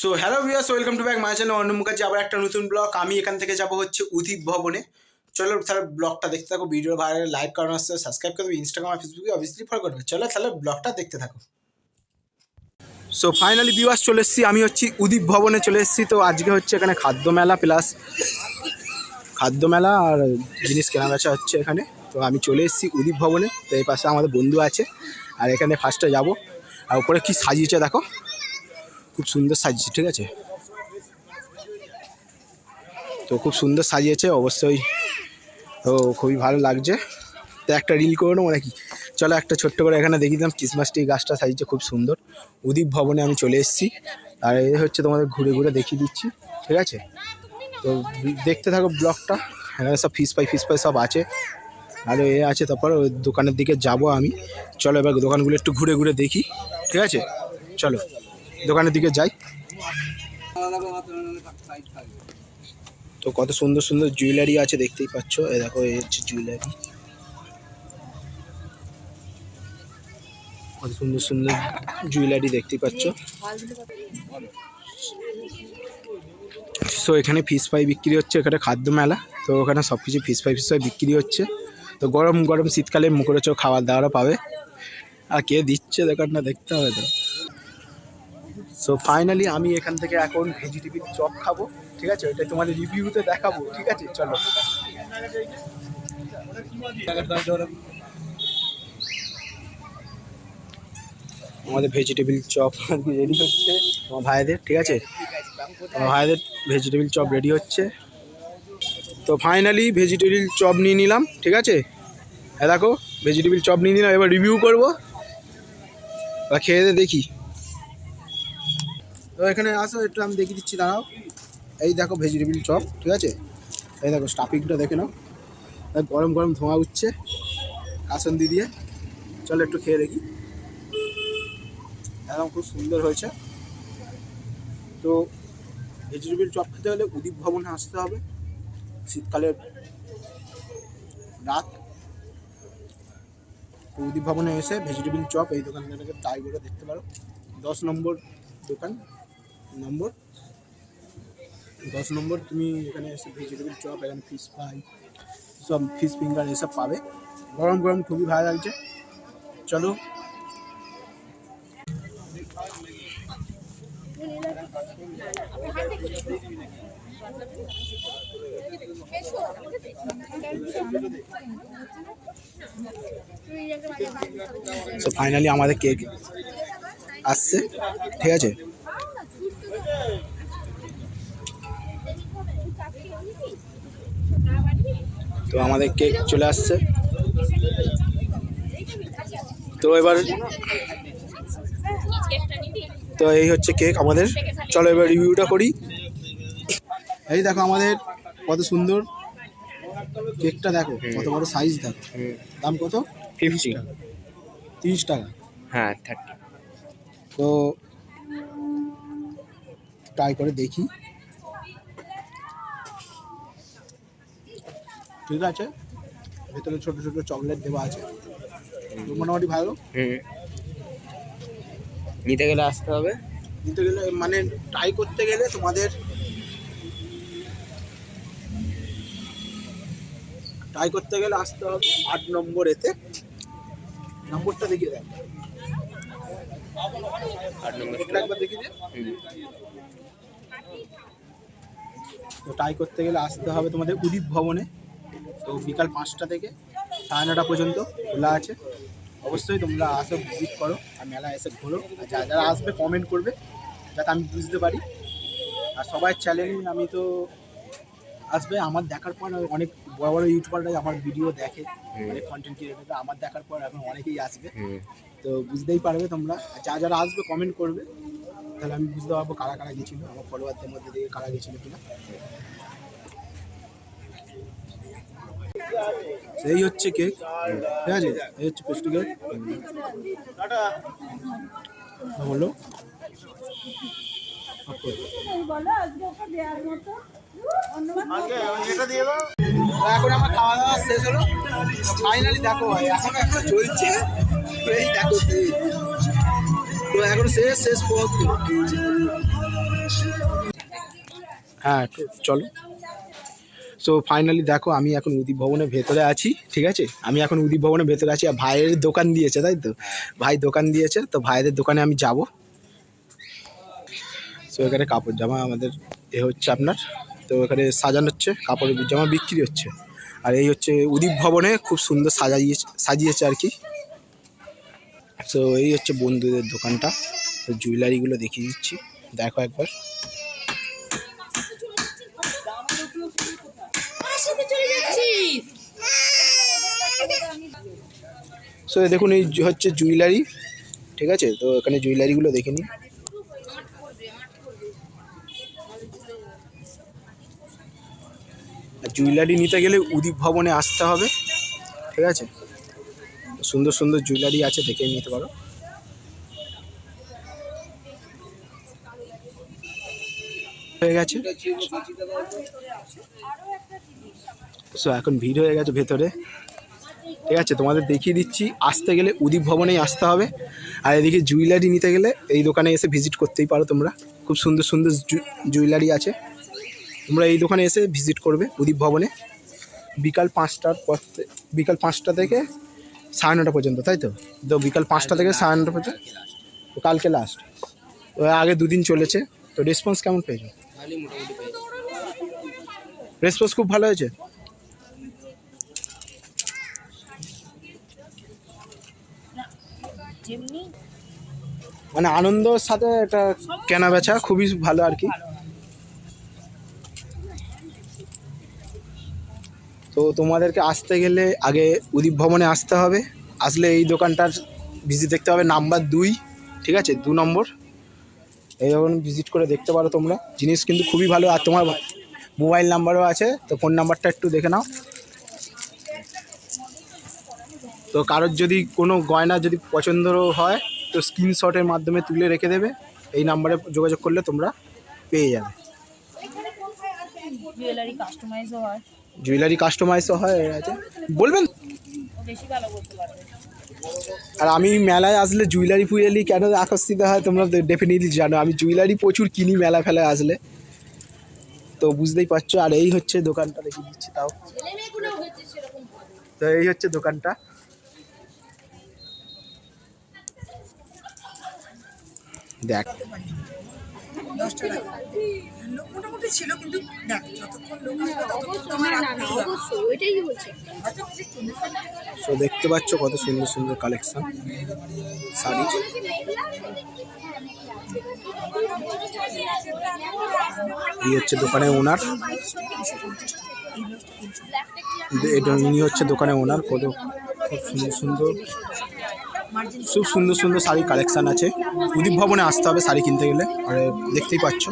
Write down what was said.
So hello viewers welcome to back my channel অন্য মুখার্জি আবার একটা নতুন ব্লগ আমি এখান থেকে যাব হচ্ছে উদীপ ভবনে। চলো তাহলে ব্লগটা দেখতে থাকো ভিডিও ভাইরাল লাইক করানো আসছে সাবস্ক্রাইব করে দেবে ইনস্টাগ্রাম আর ফেসবুকে অবভিয়াসলি ফলো করবে চলো তাহলে ব্লগটা দেখতে থাকো। সো ফাইনালি ভিউয়ার্স চলে এসেছি। আমি হচ্ছি উদীপ ভবনে চলে এসেছি। তো আজকে হচ্ছে এখানে খাদ্য মেলা প্লাস খাদ্য মেলা আর জিনিস কেনাবেচা হচ্ছে এখানে। তো আমি চলে এসেছি উদীপ ভবনে। তো এই পাশে আমাদের বন্ধু আছে। আর এখানে ফার্স্টে যাব। আর উপরে কি সাজিয়েছে দেখো। খুব সুন্দর সাজিয়েছে, ঠিক আছে? তো খুব সুন্দর সাজিয়েছে, অবশ্যই। তো খুবই ভালো লাগছে। তো একটা রিল করে নেব নাকি? চলো একটা ছোট্ট করে এখানে দেখিয়ে দিলাম ক্রিসমাস ট্রি গাছটা সাজিয়েছে, খুব সুন্দর। উদীপ ভবনে আমি চলে এসেছি। আর এই হচ্ছে তোমাদের ঘুরে ঘুরে দেখিয়ে দিচ্ছি, ঠিক আছে? তো দেখতে থাকো ব্লগটা, এখানে সব ফিস পাই ফিস পাই সব আছে। আর এ আছে, তারপর ওই দোকানের দিকে যাব আমি। চলো এবার দোকানগুলো একটু ঘুরে ঘুরে দেখি, ঠিক আছে? চলো। দোকানের দিকে যাই। তো কত সুন্দর সুন্দর জুয়েলারি আছে দেখতেই পাচ্ছ। এ দেখো এই হচ্ছে জুয়েলারি কত সুন্দর সুন্দর জুয়েলারি দেখতেই পাচ্ছ। সো এখানে ফিস ফ্রাই বিক্রি হচ্ছে, এখানে খাদ্য মেলা। তো ওখানে সব কিছু ফিস ফ্রাই ফিস ফ্রাই বিক্রি হচ্ছে। তো গরম গরম শীতকালে মুখরোচক খাবার দাবারও পাবে। আর কে দিচ্ছে দোকানটা দেখতে হবে তো। সো ফাইনালি আমি এখান থেকে এখন ভেজিটেবিল চপ খাব, ঠিক আছে? ওইটা তোমাদের রিভিউতে দেখাবো, ঠিক আছে? চলো। আমাদের ভেজিটেবিল চপ রেডি হচ্ছে আমার ভাইদের, ঠিক আছে? আমার ভাইদের ভেজিটেবিল চপ রেডি হচ্ছে। তো ফাইনালি ভেজিটেবিল চপ নিয়ে নিলাম, ঠিক আছে? হ্যাঁ দেখো ভেজিটেবিল চপ নিয়ে নিলাম, এবার রিভিউ করব। বা খেয়ে দেখি। তো এখানে আসো, একটু আমি দেখিয়ে দিচ্ছি, দাঁড়াও। এই দেখো ভেজিটেবিল চপ ঠিক আছে? এই দেখো স্টাফিংটা দেখে নাও। গরম গরম ধোঁয়া উঠছে। কাসন্দি দিয়ে। চলো একটু খেয়ে দেখি। একদম খুব সুন্দর হয়েছে। তো ভেজিটেবিল চপ খেতে হলে উদীপ ভবনে আসতে হবে। শীতকালের রাত। উদীপ ভবনে এসে ভেজিটেবিল চপ এই দোকানটাকে ট্রাই করে দেখতে পারো। দশ নম্বর দোকান। নম্বর। দশ নম্বর, তুমি এখানে এসে ভেজিটেবিল চপ, এখানে ফিশ ফ্রাই সব ফিশ ফিঙ্গার এসব পাবে। গরম গরম খুবই ভালো লাগছে। চলো। ফাইনালি আমাদের কেক আসছে। ঠিক আছে? তো আমাদের কেক চলে আসছে। তো এবার তো এই হচ্ছে কেক আমাদের। চলো এবার রিভিউটা করি। এই দেখো আমাদের কত সুন্দর কেকটা দেখো কত বড় সাইজ দেখো। দাম কত? ফিফটি তিরিশ টাকা। হ্যাঁ থার্টি তো ট্রাই করে দেখি। ঠিক আছে? ভেতরে ছোট ছোট চকলেট দেওয়া আছে। মোটামুটি ভালো। নিতে গেলে আসতে হবে। নিতে গেলে মানে ট্রাই করতে গেলে তোমাদের ট্রাই করতে গেলে আসতে হবে আট নম্বর এতে। নম্বরটা দেখিয়ে দেয় আট নম্বর একবার দেখিয়ে দে তো ট্রাই করতে গেলে আসতে হবে তোমাদের উদীপ ভবনে। তো বিকাল পাঁচটা থেকে সাড়ে নটা পর্যন্ত খোলা আছে। অবশ্যই তোমরা আসো ভিজিট করো আর মেলা এসে ঘোরো। আর যারা যারা আসবে কমেন্ট করবে যাতে আমি বুঝতে পারি। আর সবাই চ্যানেল আমি তো আসবে আমার দেখার পর অনেক বড় বড় ইউটিউবাররা আমার ভিডিও দেখে। অনেক কন্টেন্ট ক্রিয়েটার আমার দেখার পর এখন অনেকেই আসবে। তো বুঝতেই পারবে তোমরা। আর যা যারা আসবে কমেন্ট করবে। তাহলে আমি বুঝতে পারব কারা কারা গেছিল আমার ফলোয়ারদের মধ্যে থেকে কারা গেছিল কিনা। সেই হচ্ছে কেক ঠিক আছে? এই হচ্ছে পেস্ট্রি কেক বলো এখন আমার খাওয়া দাওয়া শেষ হলো। ফাইনালি দেখো ভাই এখন এখন চলছে। এই দেখো তো এখন শেষ শেষ পথ হ্যাঁ চলো। সো ফাইনালি দেখো, আমি এখন উদীপ ভবনের ভেতরে আছি, ঠিক আছে? আমি এখন উদীপ ভবনের ভেতরে আছি, আর ভাইয়ের দোকান দিয়েছে, তাই তো? ভাই দোকান দিয়েছে, তো ভাইদের দোকানে আমি যাব। তো এখানে কাপড় জামা আমাদের এ হচ্ছে আপনার, তো এখানে সাজানো হচ্ছে, কাপড় জামা বিক্রি হচ্ছে। আর এই হচ্ছে উদীপ ভবনে খুব সুন্দর সাজাইয়েছে সাজিয়েছে আর কি। সো এই হচ্ছে বন্ধুদের দোকানটা, তো জুয়েলারিগুলো দেখিয়ে দিচ্ছি, দেখো একবার আমার সাথে সো দেখুন এই হচ্ছে জুয়েলারি ঠিক আছে? তো এখানে জুয়েলারিগুলো দেখে নিন। আর জুয়েলারি নিতে গেলে উদীপ ভবনে আসতে হবে ঠিক আছে? সুন্দর সুন্দর জুয়েলারি আছে দেখে নিতে পারো। হয়ে গেছে? সো এখন ভিড় হয়ে গেছে ভেতরে। ঠিক আছে তোমাদের দেখিয়ে দিচ্ছি। আসতে গেলে উদীপ ভবনেই আসতে হবে। আর এদিকে জুয়েলারি নিতে গেলে এই দোকানে এসে ভিজিট করতেই পারো তোমরা। খুব সুন্দর সুন্দর জুয়েলারি আছে। তোমরা এই দোকানে এসে ভিজিট করবে উদীপ ভবনে। বিকাল পাঁচটার পর বিকাল পাঁচটা থেকে সাড়ে নটা পর্যন্ত তাই তো? তো বিকাল পাঁচটা থেকে সাড়ে নটা পর্যন্ত তো কালকে লাস্ট ও আগে দুদিন চলেছে। তো রেসপন্স কেমন পেয়েছি? রেসপন্স খুব ভালো হয়েছে? মানে আনন্দর সাথে এটা কেনা বেচা, খুবই ভালো আর কি। তো তোমাদেরকে আসতে গেলে আগে উদীপ ভবনে আসতে হবে। আসলে এই দোকানটার ভিজিট দেখতে হবে নাম্বার দুই, ঠিক আছে? দু নম্বর। এই দোকান ভিজিট করে দেখতে পারো তোমরা। জিনিস কিন্তু খুবই ভালো। আর তোমার মোবাইল নাম্বারও আছে, তো ফোন নাম্বারটা একটু দেখে নাও। তো কারোর যদি কোনো গয়না যদি পছন্দ হয় তো স্ক্রিনশটের মাধ্যমে তুলে রেখে দেবে। এই নাম্বারে যোগাযোগ করলে তোমরা পেয়ে যাবে। জুয়েলারি কাস্টমাইজও হয়। জুয়েলারি কাস্টমাইজও হয় এর আছে। বলবেন? বেশি ভালো করতে পারবে। আর আমি মেলায় আসলে জুয়েলারি ফুয়েলারি কেন আকর্ষিত হয় তোমরা ডেফিনেটলি জানো। আমি জুয়েলারি প্রচুর কিনি মেলা ফেলায় আসলে। তো বুঝতেই পারছ আর এই হচ্ছে দোকানটা রেখে দিচ্ছি তাও। তো এই হচ্ছে দোকানটা। দেখ। দশটা লোক মোটামুটি ছিল কিন্তু দেখ যতক্ষণ লোক আসবে ততক্ষণ তোমার রাখতেই হবে অবশ্যই ওইটাই বলছে? হয়তো কিছু কিনতে পারবে। তো দেখতে পাচ্ছ কত সুন্দর সুন্দর কালেকশন শাড়ি। এই হচ্ছে দোকানের ওনার। এটা ইনি হচ্ছে দোকানের ওনার। কত খুব সুন্দর সুন্দর। খুব সুন্দর সুন্দর শাড়ির কালেকশান আছে। উদীপ ভবনে আসতে হবে শাড়ি কিনতে গেলে, আর দেখতেই পাচ্ছ।